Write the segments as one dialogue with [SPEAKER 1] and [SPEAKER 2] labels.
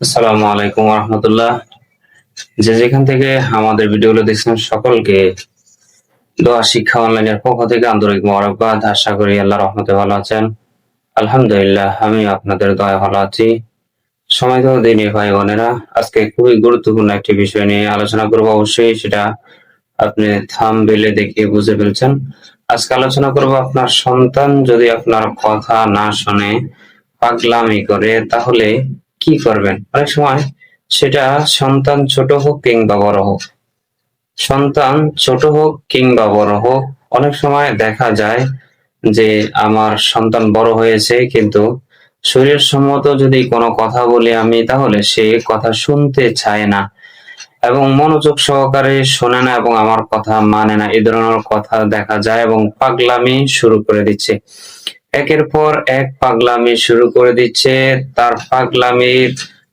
[SPEAKER 1] আসসালামু আলাইকুম রহমতুল্লাহ যে যেখান থেকে আমাদের ভিডিওগুলো দেখছেন সকলকে দোয়া, শিক্ষা, অনলাইনের পক্ষ থেকে আন্তরিক মোবারকবাদ আশা করি আল্লাহ রহমতে ভালো আছেন। আলহামদুলিল্লাহ আমি আপনাদের দয়া ভালো আছি। সময় তো দিনী ভাই বোনেরা, আজকে খুবই গুরুত্বপূর্ণ একটি বিষয় নিয়ে আলোচনা করব অবশ্যই, সেটা আপনি থাম বেলে দেখে বুঝে ফেলছেন। আজকে আলোচনা করব আপনার সন্তান যদি আপনার কথা না শুনে, পাগলামি করে, তাহলে কি করবেন? অনেক সময় সেটা সন্তান ছোট হোক কিংবা বড় হোক। সন্তান ছোট হোক কিংবা বড় হোক, অনেক সময় দেখা যায় যে আমার সন্তান বড় হয়েছে কিন্তু শরীর সম্মত যদি কোনো কথা বলি আমি, তাহলে সে কথা শুনতে চায় না এবং মনোযোগ সহকারে শোনে না এবং আমার কথা মানে না। এ ধরনের কথা দেখা যায় এবং পাগলামি শুরু করে দিচ্ছে। একের পর এক পাগলামি শুরু করে দিচ্ছে। তার পাগলামির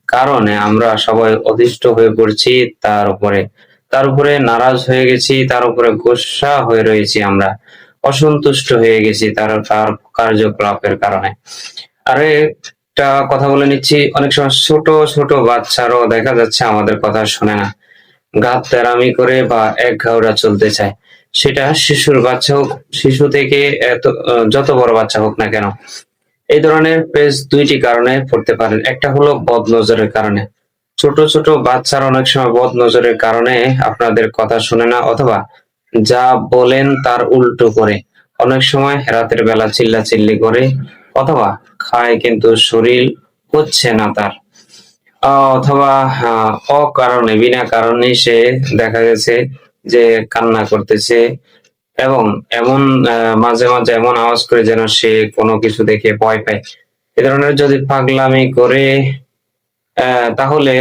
[SPEAKER 1] কারণে আমরা সবাই অতিষ্ঠ হয়ে পড়ছি, তার উপরে। তার উপরে নারাজ হয়ে গেছি, তার উপরে গোসা হয়ে রয়েছি আমরা। অসন্তুষ্ট হয়ে গেছি তার তার কার্যকলাপের কারণে। আরে একটা কথা বলে নিচ্ছি, অনেক সময় ছোট ছোট বাচ্চারও দেখা যাচ্ছে আমাদের কথা শোনে না। গাত তেরামি করে বা এক ঘাওড়া চলতে চায়। সেটা শিশুর বাচ্চা হোক, শিশু থেকে এত যত বড় বাচ্চা হোক না কেন, এই ধরনের পেজ দুইটি কারণে পড়তে পারেন। একটা হলো বদ নজরের কারণে। ছোট ছোট বাচ্চারা অনেক সময় বদ নজরের কারণে আপনাদের কথা শুনে না, অথবা যা বলেন তার উল্টো করে। অনেক সময় রাতের বেলা চিল্লা চিল্লি করে, অথবা খায় কিন্তু শরীর হচ্ছে না তার। অথবা অকারণে, বিনা কারণে সে দেখা গেছে যে কান্না করতেছে এবং এমন মাঝে মাঝে এমন আওয়াজ করে যেন সে কোনো কিছু দেখে ভয় পায়। এ ধরনের যদি পাগলামি করে তাহলে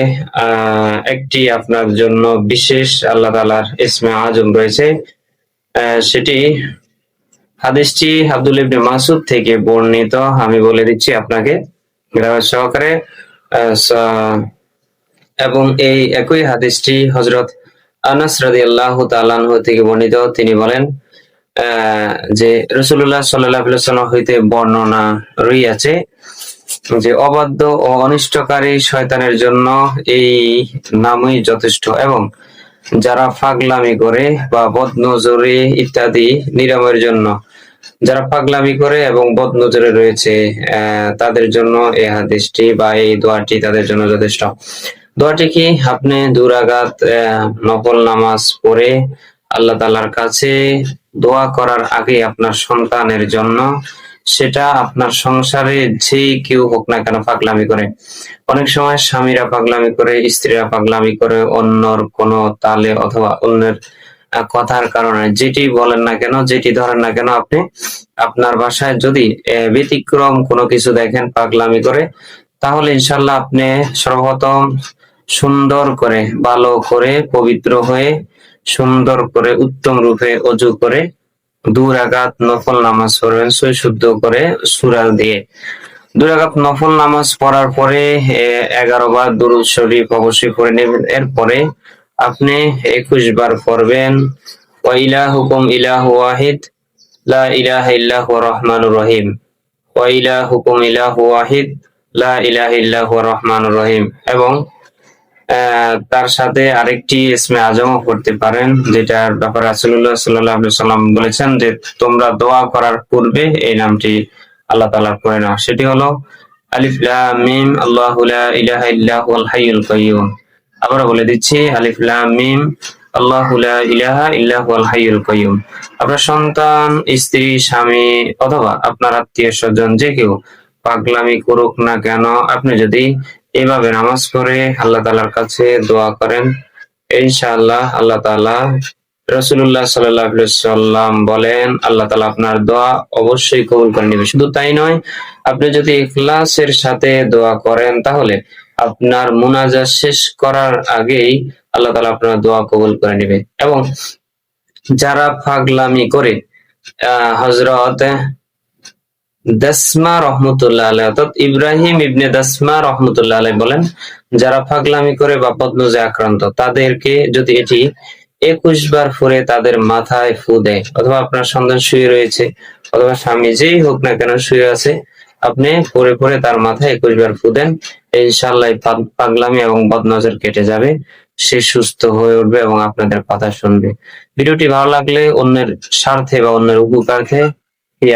[SPEAKER 1] একটি আপনার জন্য বিশেষ আল্লাহ তালার ইসমে আজম রয়েছে। সেটি হাদিসটি আব্দুল ইবনে মাসুদ থেকে বর্ণিত। আমি বলে দিচ্ছি আপনাকে, গ্রামের সহকারে। এবং এই একই হাদিসটি হজরত আনাস রাদি আল্লাহ থেকে বর্ণিত। তিনি বলেন যে রসুল্লাহ সাল্লাহ হইতে বর্ণনা রইয়াছে যে, অবাধ্য ও অনিষ্টকারী শয়তানের জন্য এই নামই যথেষ্ট এবং যারা ফাগলামি করে বা বদনজরে ইত্যাদি নিরাময়ের জন্য, যারা পাগলামি করে এবং বদনজরে রয়েছে তাদের জন্য এই হাদিসটি বা এই দোয়াটি তাদের জন্য যথেষ্ট। দোয়াটি কি? আপনি দুরাগাত নফল নামাজ পড়ে আল্লাহ তালার কাছে দোয়া করার আগে আপনার সন্তানের জন্য সেটা আপনার সংসারে যে কেউ হোক না কেন পাগলামি করে। অনেক সময় স্বামীরা পাগলামি করে, স্ত্রীরা পাগলামি করে, অন্যর কোনো তালে অথবা অন্যের কথার কারণে যেটি বলেন না কেন, যেটি ধরেন না কেন, আপনি আপনার বাসায় যদি ব্যতিক্রম কোনো কিছু দেখেন পাগলামি করে, তাহলে ইনশাল্লাহ আপনি সর্বপ্রথম সুন্দর করে, ভালো করে, পবিত্র হয়ে, সুন্দর করে, উত্তম রূপে অজু করে দু রাকাত নফল নামাজ পড়বেন শুদ্ধ করে সুরাল দিয়ে। দু রাকাত নফল নামাজ পড়ার পরে এগারো বার দুরুদ শরীফ অবশ্যই পড়ে নেবেন। এরপরে আপনি একুশ বার পড়বেন ওয়াইলা হুকুম ইলাহ ওয়াহিদ, লা ইলাহা ইল্লাহু রহিম। ওয়াইলা হুকুম ইলাহ ওয়াহিদ, লা ইলাহা রহমানুর রহিম। এবং তার সাথে আরেকটি ইসমে আজমও করতে পারেন, যেটার ব্যাপারে রাসূলুল্লাহ সাল্লাল্লাহু আলাইহি সাল্লাম বলেছেন যে, তোমরা দোয়া করার পূর্বে এই নামটি আল্লাহ তাআলার করে নাও। সেটি হলো আল্লাহু আবারও বলে দিচ্ছি, আলিফ মিম, আল্লাহু আপনার সন্তান, স্ত্রী, স্বামী অথবা আপনার আত্মীয় স্বজন, যে কেউ পাগলামি করুক না কেন, আপনি যদি এভাবে নামাজ পড়ে আল্লাহ তালার কাছে দোয়া করেন। ইনশাআল্লাহ আল্লাহ তাআলা রসুল্লাহ সাল্লাহ সাল্লাম বলেন, আল্লাহ তাআলা আপনার দোয়া অবশ্যই কবুল করে নেবে শুধু তাই নয়, আপনি যদি ইখলাসের সাথে দোয়া করেন, তাহলে আপনার মুনাজাত শেষ করার আগেই আল্লাহ তাআলা আপনার দোয়া কবুল করে নেবে। এবং যারা ফাগলামি করে, আহ হজরত দাসমা রহমতুল্লাহ আলাই অর্থাৎ ইব্রাহিম ইবনে দাসমা রহমতুল্লাহ আলাই বলেন, যারা পাগলামি করে বা পদ্মজে আক্রান্ত, তাদেরকে যদি এটি একুশ বার ফুরে তাদের মাথায় ফু দেয়, অথবা আপনার সন্তান শুয়ে রয়েছে, অথবা স্বামী যেই হোক না কেন শুয়ে আছে, আপনি পরে পরে তার মাথায় একুশ বার ফু দেন ইনশাল্লাহ পাগ- পাগলামি এবং বদনজর কেটে যাবে, সে সুস্থ হয়ে উঠবে এবং আপনাদের কথা শুনবে। ভিডিওটি ভালো লাগলে অন্যের স্বার্থে বা অন্যের উপকার্থে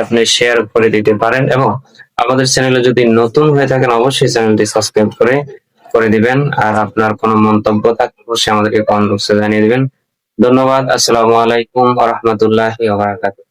[SPEAKER 1] আপনি শেয়ার করে দিতে পারেন এবং আমাদের চ্যানেলে যদি নতুন হয়ে থাকেন, অবশ্যই চ্যানেলটি সাবস্ক্রাইব করে করে দিবেন। আর আপনার কোনো মন্তব্য থাকলে অবশ্যই আমাদেরকে কমেন্ট বক্সে জানিয়ে দিবেন। ধন্যবাদ। আসসালামু আলাইকুম বারাকাতুহু।